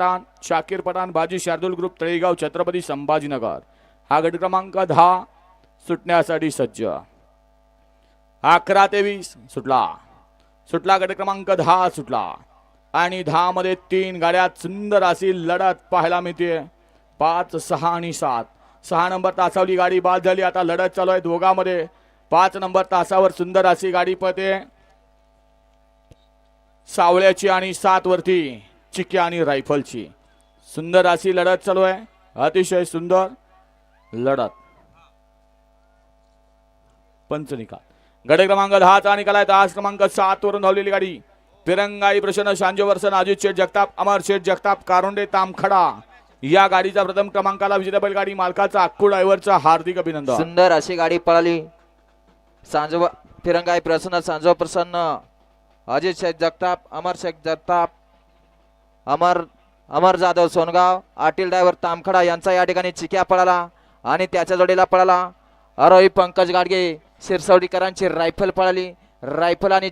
Pathan Shakir Pathan Baji Shardul group Talegaon Chhatrapati Sambhajinagar. हा गट क्रमांक दहा सुटण्यासाठी सज्ज. अकरा ते वीस सुटला. सुटला गट क्रमांक दहा सुटला. आणि दहा मध्ये तीन गाड्यात सुंदर अशी लढत पाहायला मिळते. पाच सहा आणि सात. सहा नंबर तासावली गाडी बाद झाली. आता लढत चालू आहे दोघांमध्ये. पाच नंबर तासावर सुंदर अशी गाडी पळते. सावळ्याची आणि सात वरती चिक्या आणि रायफलची. सुंदर अशी लढत चालू आहे. अतिशय सुंदर लढत. पंच निकाल गड क्रमांक दहाचा निकाल आहे तास क्रमांक सात वरून धावलेली गाडी. तिरंगाई प्रसन्न शांजवर्सन अजित शेठ जगताप अमर शेठ जगताप कारोंडे तामखडा. या गाडीचा प्रथम क्रमांकाला विजेता बैलगाडी मालकाचा अक्कू ड्रायव्हरचा हार्दिक अभिनंदन. सुंदर अशी गाडी पळाली. सांजव तिरंगाई प्रसन्न सांजव प्रसन्न अजित शेख जगताप अमर शेख जगताप अमर अमर जाधव सोनगाव आटील ड्रायव्हर तामखडा यांचा या ठिकाणी चिक्या पळाला आणि त्याच्या जोडीला पळाला. अरोही पंकज गाडगे शिरसवडीकरांची रायफल पळाली. रायफल आणि